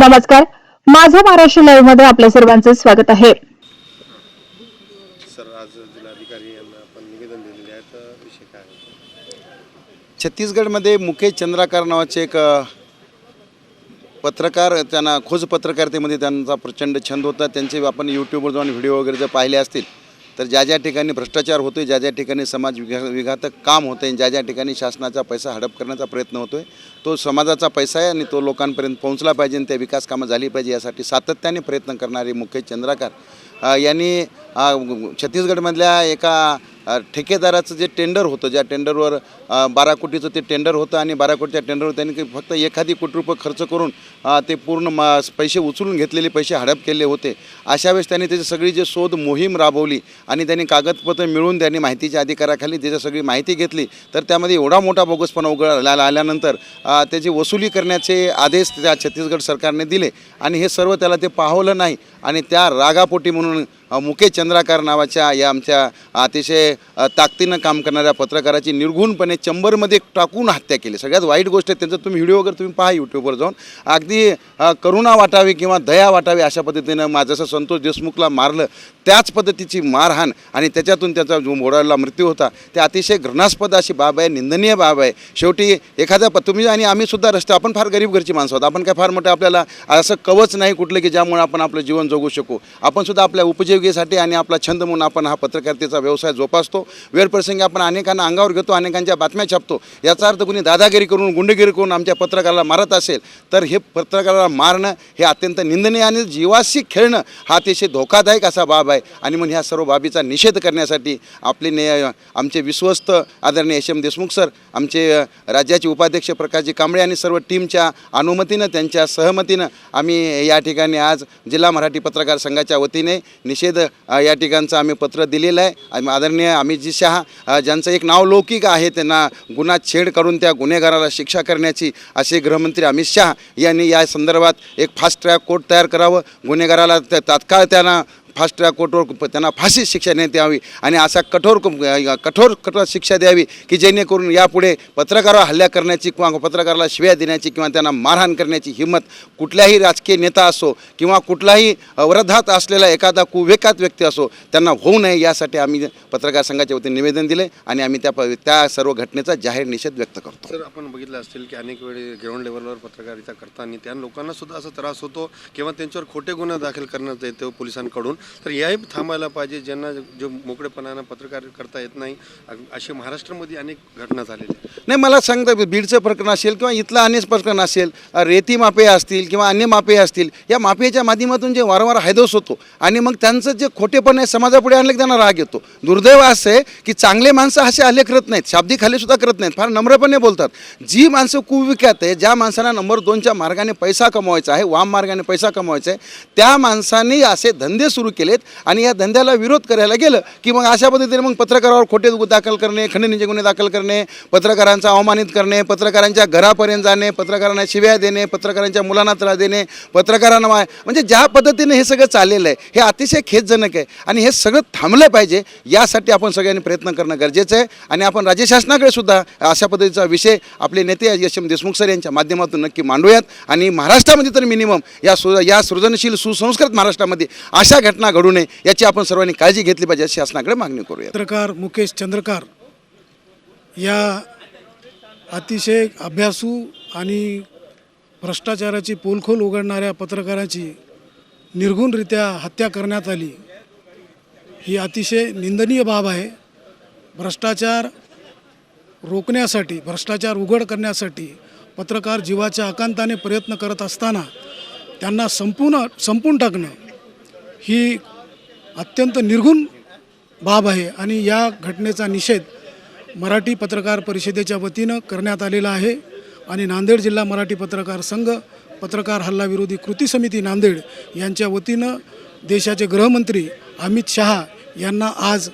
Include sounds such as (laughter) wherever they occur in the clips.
नमस्कार. माझं महाराष्ट्र लाईव्हमध्ये आपल्या सर्वांचं स्वागत आहे. सर आज जिल्हाधिकारी यांना आपण निवेदन दिलेले आहे तर विषय काय आहे? छत्तीसगडमध्ये मुकेश चंद्राकार नावाचे एक पत्रकार त्यांना खोज पत्रकारितेमध्ये त्यांचा प्रचंड छंद होता. त्यांचे आपण यूट्यूबवर जाऊन व्हिडिओ वगैरे जर पाहिले असतील तर ज्या ज्या ठिकाणी भ्रष्टाचार होतोय ज्या ज्या ठिकाणी समाज विघा विघातक काम होतं आहे ज्या ज्या ठिकाणी शासनाचा पैसा हडप करण्याचा प्रयत्न होतो आहे तो समाजाचा पैसा आहे आणि तो लोकांपर्यंत पोहोचला पाहिजे आणि त्या विकास कामं झाली पाहिजे यासाठी सातत्याने प्रयत्न करणारे मुकेश चंद्राकार यांनी छत्तीसगडमधल्या एका ठेकेदाराचं जे टेंडर होतं ज्या टेंडरवर बारा कोटीचं ते टेंडर होतं आणि बारा कोटीच्या टेंडरवर त्यांनी फक्त एखादी कोटी रुपये खर्च करून ते पूर्ण मा पैसे उचलून घेतलेले पैसे हडप केले होते. अशा वेळेस त्यांनी त्याची सगळी जे शोध मोहीम राबवली आणि त्यांनी कागदपत्र मिळवून त्यांनी माहितीच्या अधिकाराखाली त्याची सगळी माहिती घेतली तर त्यामध्ये एवढा मोठा बोगसपणा उघड आल्यानंतर त्याची वसुली करण्याचे आदेश त्या छत्तीसगड सरकारने दिले आणि हे सर्व त्याला ते पाहवलं नाही आणि त्या रागापोटी म्हणून मुकेश चंद्राकार नावाच्या या आमच्या अतिशय ताकदीनं काम करणाऱ्या पत्रकाराची निर्घुणपणे चंबरमध्ये टाकून हत्या केली. सगळ्यात वाईट गोष्ट आहे त्यांचं तुम्ही व्हिडिओ वगैरे तुम्ही पहा यूट्यूबवर जाऊन. अगदी करुणा वाटावी किंवा दया वाटावी अशा पद्धतीनं मा जसं संतोष देशमुखला मारलं. त्याच पद्धतीची मारहाण आणि त्याच्यातून त्याचा जो मोडाला मृत्यू होता ते अतिशय घृणास्पद अशी बाब आहे निंदनीय बाब आहे. शेवटी एखाद्या प तुम्ही आणि आम्ही सुद्धा रस्ते आपण फार गरीब घरची माणसं आहोत. आपण काय फार मोठं आपल्याला असं कवच नाही कुठलं की ज्यामुळे आपण आपलं जीवन जगू शकू. आपण सुद्धा आपल्या उपजीविकेसाठी आणि आपला छंद म्हणून आपण हा पत्रकारितेचा व्यवसाय जोपासतो. वेळप्रसंगी आपण अनेकांना अंगावर घेतो अनेकांच्या बातम्या छापतो. याचा अर्थ कुणी दादागिरी करून गुंडगिरी करून आमच्या पत्रकाराला मारत असेल तर हे पत्रकाराला मारणं हे अत्यंत निंदनीय आणि जीवाशी खेळणं हा अतिशय धोकादायक असा बाब आहे. आणि म्हणून ह्या सर्व बाबीचा निषेध करण्यासाठी आपले ने आमचे विश्वस्त आदरणीय एस एम देशमुख सर आमचे राज्याचे उपाध्यक्ष प्रकाशजी कांबळे आणि सर्व टीमच्या अनुमतीनं त्यांच्या सहमतीनं आम्ही या ठिकाणी आज जिल्हा मराठी पत्रकार संघाच्या वतीने निषेध निषेध या ठिकाणचं आम्ही पत्र दिलेलं आहे. आम्ही आदरणीय अमितजी शहा ज्यांचं एक नाव लौकिक आहे त्यांना गुन्हा छेड करून त्या गुन्हेगाराला शिक्षा करण्याची असे गृहमंत्री अमित शहा यांनी या संदर्भात एक फास्ट ट्रॅक कोर्ट तयार करावं. गुन्हेगाराला त्या- तात्काळ त्यांना फास्ट ट्रॅक कोर्टवर त्यांना फाशी शिक्षा देण्यात यावी आणि असा कठोर कठोर कठोर शिक्षा द्यावी की जेणेकरून यापुढे पत्रकारावर हल्ला करण्याची किंवा पत्रकाराला शिव्या देण्याची किंवा त्यांना मारहाण करण्याची हिंमत कुठल्याही राजकीय नेता असो किंवा कुठलाही वृद्धात असलेला एखादा कुवेकात व्यक्ती असो त्यांना होऊ नये यासाठी आम्ही पत्रकार संघाच्या वतीने निवेदन दिले आणि आम्ही त्या प- त्या सर्व घटनेचा जाहीर निषेध व्यक्त करतो. सर आपण बघितलं असतील की अनेक वेळी ग्राउंड लेवलवर पत्रकारिता करताना त्या लोकांना सुद्धा असा त्रास होतो किंवा त्यांच्यावर खोटे गुन्हे दाखल करण्यात येतो पोलिसांकडून. तर याही थांबायला पाहिजे ज्यांना जो मोकळेपणानं पत्रकार करता येत नाही अशी असे महाराष्ट्रामध्ये अनेक घटना झालेल्या आहेत. नाही मला सांगता बीडचं प्रकरण असेल किंवा इथलं अनेक प्रकरण असेल रेती माफे असतील किंवा अन्य माफे असतील या माफियाच्या माध्यमातून जे वारंवार हायदोस होतो आणि मग त्यांचं जे खोटेपण आहे समाजापुढे आणलं की त्यांना राग येतो दुर्दैव असं आहे की चांगले माणसं असे आले करत नाहीत शाब्दिक सुद्धा करत नाहीत फार नम्रपणे बोलतात जी माणसं कुविख्यात आहे ज्या माणसांना नंबर दोनच्या मार्गाने पैसा कमवायचा आहे वाम मार्गाने पैसा कमवायचा आहे त्या माणसांनी असे धंदे सुरू केलेत आणि या धंद्याला विरोध करायला गेलं की मग अशा पद्धतीने मग पत्रकारावर खोटे दाखल करणे खंडणीचे गुन्हे दाखल करणे पत्रकारांचा अवमानित करणे पत्रकारांच्या घरापर्यंत जाणे पत्रकारांना शिव्या देणे पत्रकारांच्या मुलांना त्रास देणे पत्रकारांना म्हणजे ज्या पद्धतीने हे सगळं चाललेलं आहे हे अतिशय खेदजनक आहे आणि हे सगळं थांबलं पाहिजे यासाठी आपण सगळ्यांनी प्रयत्न करणं गरजेचं आहे. आणि आपण राज्य शासनाकडे सुद्धा अशा पद्धतीचा विषय आपले नेते यशम देशमुख सर यांच्या माध्यमातून नक्की मांडूयात. आणि महाराष्ट्रामध्ये तर मिनिमम या सु या सृजनशील सुसंस्कृत महाराष्ट्रामध्ये अशा घटना घडू नये याची आपण सर्वांनी काळजी घेतली पाहिजे अशी शासनाकडे मागणी करूया पत्रकार मुकेश चंद्रकार या अतिशय अभ्यासू आणि भ्रष्टाचाराची पोलखोल उघडणाऱ्या पत्रकाराची निर्गुणरित्या हत्या करण्यात आली ही अतिशय निंदनीय बाब आहे. भ्रष्टाचार रोखण्यासाठी भ्रष्टाचार उघड करण्यासाठी पत्रकार जीवाच्या आकांताने प्रयत्न करत असताना त्यांना संपूर्ण संपून टाकणं ही अत्यंत निर्गुण बाब आहे आणि या घटनेचा निषेध मराठी पत्रकार परिषदेच्या वतीनं करण्यात आलेला आहे. आणि नांदेड जिल्हा मराठी पत्रकार संघ पत्रकार हल्ला विरोधी कृती समिती नांदेड यांच्या वतीनं देशाचे गृहमंत्री अमित शहा यांना आज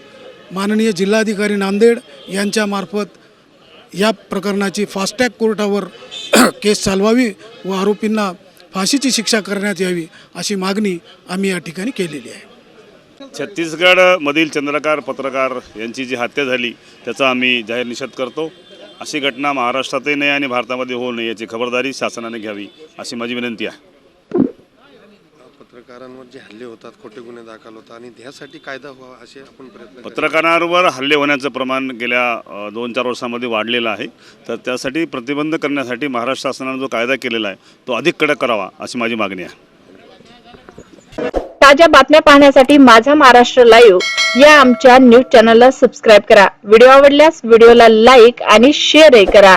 माननीय जिल्हाधिकारी नांदेड यांच्यामार्फत या प्रकरणाची फास्टॅग कोर्टावर (clears throat) केस चालवावी व आरोपींना फाशीची शिक्षा करण्यात यावी अशी मागणी आम्ही या ठिकाणी केलेली आहे. छत्तीसगडमधील चंद्रकार पत्रकार यांची जी हत्या झाली त्याचा आम्ही जाहीर निषेध करतो. अशी घटना महाराष्ट्रातही नाही आणि भारतामध्ये होऊ नये याची खबरदारी शासनाने घ्यावी अशी माझी विनंती आहे. पत्रकारांवर जे हल्ले होतात खोटे गुन्हे दाखल होतात आणि ह्यासाठी कायदा व्हावा असे आपण प्रयत्न. पत्रकारांवर हल्ले होण्याचं प्रमाण गेल्या दोन चार वर्षामध्ये वाढलेलं आहे. तर त्यासाठी प्रतिबंध करण्यासाठी महाराष्ट्र शासनाने जो कायदा केलेला आहे तो अधिक कडक करावा अशी माझी मागणी आहे. ताज्या बातम्या पाहण्यासाठी माझा महाराष्ट्र लाईव्ह या आमच्या न्यूज चॅनलला सबस्क्राईब करा. व्हिडिओ आवडल्यास व्हिडिओला लाईक आणि शेअरही करा.